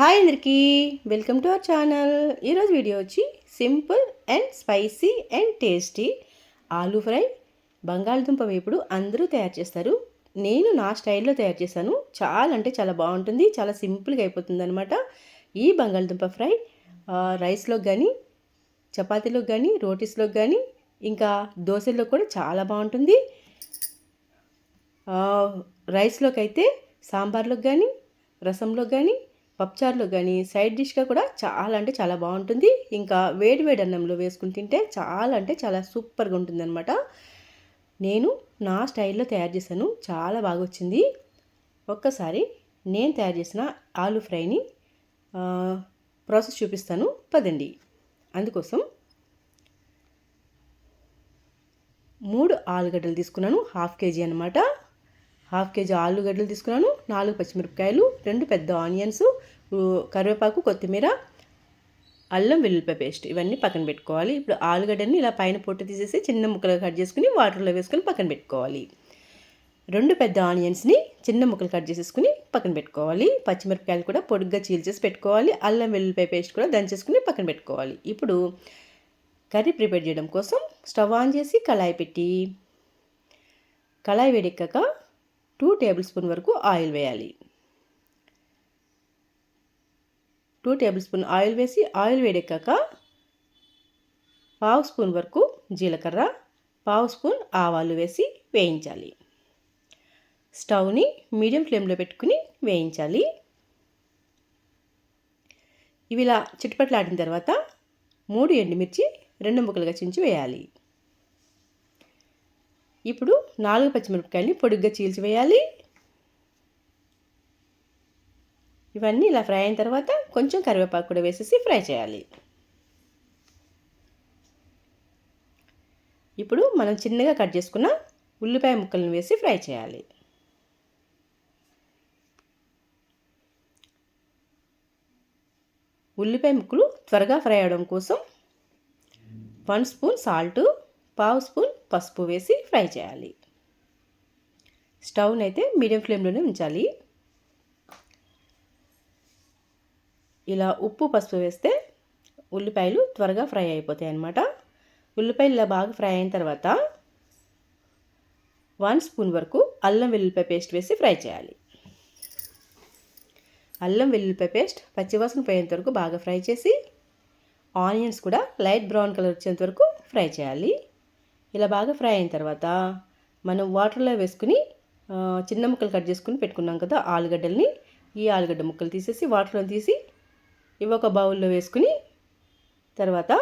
Hi అందరికీ. Welcome to our channel ఈరోజు video వచ్చి simple and spicy and tasty aloo fry. బంగాళదుంప వేపుడు అందరూ తయారు చేస్తారు. నేను నా స్టైల్లో తయారు చేశాను. చాలా అంటే చాలా బాగుంటుంది. చాలా సింపుల్గా అయిపోతుంది అనమాట ఈ బంగాళదుంప ఫ్రై రైస్లోకి కానీ చపాతీలోకి కానీ రోటీస్లోకి కానీ ఇంకా దోశల్లో కూడా చాలా బాగుంటుంది. రైస్లోకి అయితే సాంబార్లోకి కానీ రసంలోకి కానీ పప్పుచారులో కానీ సైడ్ డిష్గా కూడా చాలా అంటే చాలా బాగుంటుంది. ఇంకా వేడి వేడి అన్నంలో వేసుకుని తింటే చాలా అంటే చాలా సూపర్గా ఉంటుంది అనమాట నేను నా స్టైల్లో తయారు చేశాను. చాలా బాగా వచ్చింది. ఒక్కసారి నేను తయారు చేసిన ఆలు ఫ్రైని ప్రాసెస్ చూపిస్తాను. పదండి. అందుకోసం మూడు ఆలుగడ్డలు తీసుకున్నాను. హాఫ్ కేజీ అనమాట హాఫ్ కేజీ ఆలుగడ్డలు తీసుకున్నాను నాలుగు పచ్చిమిరపకాయలు రెండు పెద్ద ఆనియన్స్ కరివేపాకు కొత్తిమీర అల్లం వెల్లుల్లిపాయ పేస్ట్ ఇవన్నీ పక్కన పెట్టుకోవాలి. ఇప్పుడు ఆలుగడ్డని ఇలా పైన పొట్టు తీసేసి చిన్న ముక్కలుగా కట్ చేసుకుని వాటర్లో వేసుకొని పక్కన పెట్టుకోవాలి. రెండు పెద్ద ఆనియన్స్ని చిన్న ముక్కలు కట్ చేసేసుకుని పక్కన పెట్టుకోవాలి. పచ్చిమిరపకాయలు కూడా పొడుగ్గా చీల్చేసి పెట్టుకోవాలి. అల్లం వెల్లుల్లిపాయ పేస్ట్ కూడా దంచేసుకుని పక్కన పెట్టుకోవాలి. ఇప్పుడు కర్రీ ప్రిపేర్ చేయడం కోసం స్టవ్ ఆన్ చేసి కళాయి పెట్టి కళాయి వేడెక్కాక టూ టేబుల్ స్పూన్ వరకు ఆయిల్ వేయాలి. టూ టేబుల్ స్పూన్ ఆయిల్ వేసి ఆయిల్ వేడెక్కాక పావు స్పూన్ వరకు జీలకర్ర పావు స్పూన్ ఆవాలు వేసి వేయించాలి. స్టవ్ని మీడియం ఫ్లేమ్లో పెట్టుకుని వేయించాలి. ఇవి ఇలా చిట్పట్లాడిన తర్వాత మూడు ఎండుమిర్చి రెండు ముక్కలుగా చించి వేయాలి. ఇప్పుడు నాలుగు పచ్చిమిరపకాయలని పొడుగ్గా చీల్చి వేయాలి. ఇవన్నీ ఇలా ఫ్రై అయిన తర్వాత కొంచెం కరివేపాకు కూడా వేసేసి ఫ్రై చేయాలి. ఇప్పుడు మనం చిన్నగా కట్ చేసుకున్న ఉల్లిపాయ ముక్కలను వేసి ఫ్రై చేయాలి. ఉల్లిపాయ ముక్కలు త్వరగా ఫ్రై అవడం కోసం వన్ స్పూన్ సాల్ట్ పావు స్పూన్ పసుపు వేసి ఫ్రై చేయాలి. స్టవ్ని అయితే మీడియం ఫ్లేమ్లోనే ఉంచాలి. ఇలా ఉప్పు పసుపు వేస్తే ఉల్లిపాయలు త్వరగా ఫ్రై అయిపోతాయి అన్నమాట. ఉల్లిపాయలు ఇలా బాగా ఫ్రై అయిన తర్వాత వన్ స్పూన్ వరకు అల్లం వెల్లుల్లిపాయ పేస్ట్ వేసి ఫ్రై చేయాలి. అల్లం వెల్లుల్లిపాయ పేస్ట్ పచ్చివాసన పోయేంత వరకు బాగా ఫ్రై చేసి ఆనియన్స్ కూడా లైట్ బ్రౌన్ కలర్ వచ్చేంత వరకు ఫ్రై చేయాలి. ఇలా బాగా ఫ్రై అయిన తర్వాత మనం వాటర్లో వేసుకుని చిన్న ముక్కలు కట్ చేసుకుని పెట్టుకున్నాం కదా ఆలుగడ్డల్ని. ఈ ఆలుగడ్డ ముక్కలు తీసేసి వాటర్లో తీసి ఇవి ఒక బౌల్లో వేసుకుని తర్వాత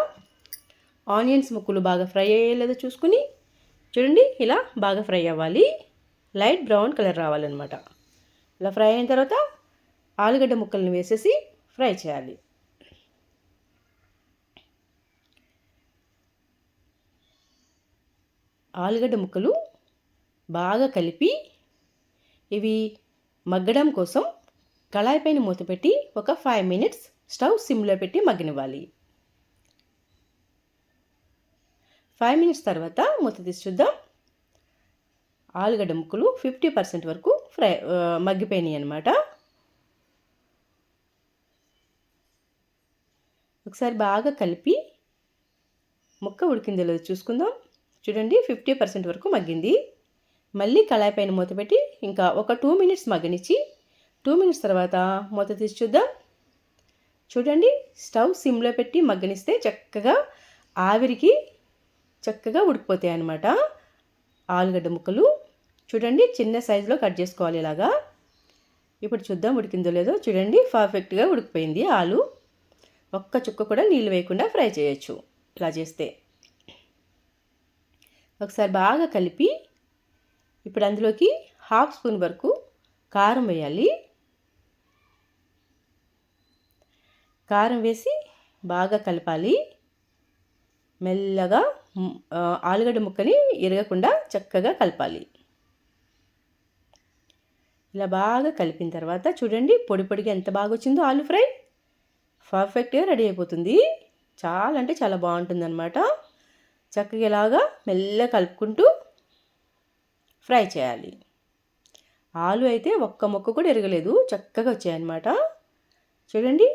ఆనియన్స్ ముక్కలు బాగా ఫ్రై అయ్యేలేదో చూసుకుని చూడండి ఇలా బాగా ఫ్రై అవ్వాలి. లైట్ బ్రౌన్ కలర్ రావాలన్నమాట. ఇలా ఫ్రై అయిన తర్వాత ఆలుగడ్డ ముక్కల్ని వేసేసి ఫ్రై చేయాలి. ఆలుగడ్డ ముక్కలు బాగా కలిపి ఇవి మగ్గడం కోసం కళాయి పైన మూత పెట్టి ఒక ఫైవ్ మినిట్స్ స్టవ్ సిమ్లో పెట్టి మగ్గనివ్వాలి. ఫైవ్ మినిట్స్ తర్వాత మూత తీసి చూద్దాం. ఆలుగడ్డ ముక్కలు ఫిఫ్టీ పర్సెంట్ వరకు ఫ్రై మగ్గిపోయినాయి అనమాట ఒకసారి బాగా కలిపి ముక్క ఉడికిందో లేదో చూసుకుందాం. చూడండి ఫిఫ్టీ పర్సెంట్ వరకు మగ్గింది. మళ్ళీ కళాయి పైన మూత పెట్టి ఇంకా ఒక టూ మినిట్స్ మగ్గనిచ్చి టూ మినిట్స్ తర్వాత మూత తీసి చూద్దాం. చూడండి స్టవ్ సిమ్లో పెట్టి మగ్గనిస్తే చక్కగా ఆవిరికి చక్కగా ఉడికిపోతాయి అన్నమాట. ఆలుగడ్డ ముక్కలు. చూడండి చిన్న సైజులో కట్ చేసుకోవాలి ఇలాగా. ఇప్పుడు చూద్దాం ఉడికిందో లేదో. చూడండి పర్ఫెక్ట్గా ఉడికిపోయింది ఆలు. ఒక్క చుక్క కూడా నీళ్ళు వేయకుండా ఫ్రై చేయొచ్చు ఇలా చేస్తే. ఒకసారి బాగా కలిపి ఇప్పుడు అందులోకి హాఫ్ స్పూన్ వరకు కారం వేయాలి. కారం వేసి బాగా కలపాలి. మెల్లగా ఆలుగడ్డ ముక్కని ఎరగకుండా చక్కగా కలపాలి. ఇలా బాగా కలిపిన తర్వాత చూడండి పొడి పొడిగా ఎంత బాగా వచ్చిందో ఆలు ఫ్రై. పర్ఫెక్ట్గా రెడీ అయిపోతుంది. చాలా అంటే చాలా బాగుంటుందనమాట చక్కగా ఇలాగా మెల్లగా కలుపుకుంటూ ఫ్రై చేయాలి. ఆలు అయితే ఒక్క ముక్క కూడా ఎరగలేదు చక్కగా వచ్చాయన్నమాట. చూడండి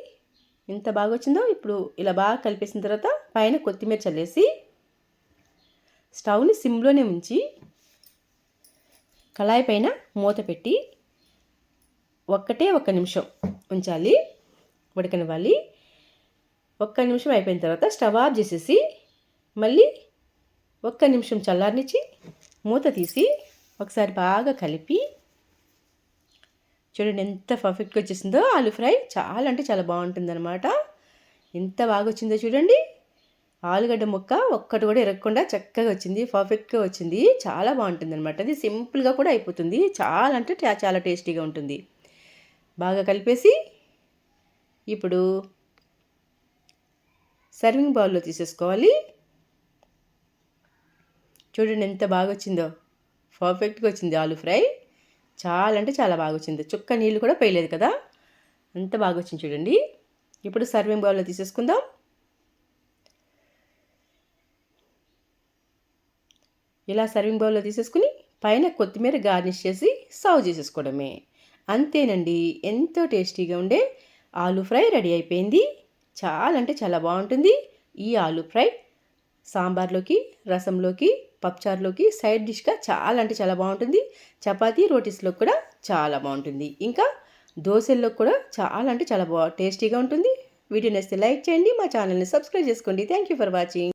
ఎంత బాగా వచ్చిందో ఇప్పుడు ఇలా బాగా కలిపేసిన తర్వాత పైన కొత్తిమీర చల్లేసి స్టవ్ని సిమ్లోనే ఉంచి కళాయి పైన మూత పెట్టి ఒక్కటే ఒక్క నిమిషం ఉంచాలి ఉడకనివ్వాలి. ఒక్క నిమిషం అయిపోయిన తర్వాత స్టవ్ ఆఫ్ చేసేసి మళ్ళీ ఒక్క నిమిషం చల్లారనిచ్చి మూత తీసి ఒకసారి బాగా కలిపి చూడండి ఎంత పర్ఫెక్ట్గా వచ్చేసిందో ఆలు ఫ్రై. చాలా అంటే చాలా బాగుంటుందన్నమాట. ఎంత బాగా వచ్చిందో చూడండి. ఆలుగడ్డ ముక్క ఒక్కటి కూడా ఎరగకుండా చక్కగా వచ్చింది పర్ఫెక్ట్గా వచ్చింది. చాలా బాగుంటుంది అనమాట అది సింపుల్గా కూడా అయిపోతుంది. చాలా అంటే చాలా టేస్టీగా ఉంటుంది. బాగా కలిపేసి ఇప్పుడు సర్వింగ్ బౌల్లో తీసేసుకోవాలి. చూడండి ఎంత బాగా వచ్చిందో పర్ఫెక్ట్గా వచ్చింది ఆలు ఫ్రై. చాలా అంటే చాలా బాగా వచ్చింది చుక్క నీళ్ళు కూడా పోయలేదు కదా. అంత బాగా వచ్చింది చూడండి. ఇప్పుడు సర్వింగ్ బౌల్లో తీసేసుకుందాం. ఇలా సర్వింగ్ బౌల్లో తీసేసుకుని పైన కొత్తిమీర గార్నిష్ చేసి సర్వ్ చేసేసుకోవడమే. అంతేనండి. ఎంతో టేస్టీగా ఉండే ఆలు ఫ్రై రెడీ అయిపోయింది. చాలా అంటే చాలా బాగుంటుంది. ఈ ఆలు ఫ్రై సాంబార్లోకి రసంలోకి పప్చార్లోకి సైడ్ డిష్గా చాలా అంటే చాలా బాగుంటుంది. చపాతీ రోటీస్లో కూడా చాలా బాగుంటుంది. ఇంకా దోశల్లో కూడా చాలా అంటే చాలా బా టేస్టీగా ఉంటుంది. వీడియో నేస్తే లైక్ చేయండి. మా ఛానల్ని సబ్స్క్రైబ్ చేసుకోండి. Thank you for watching.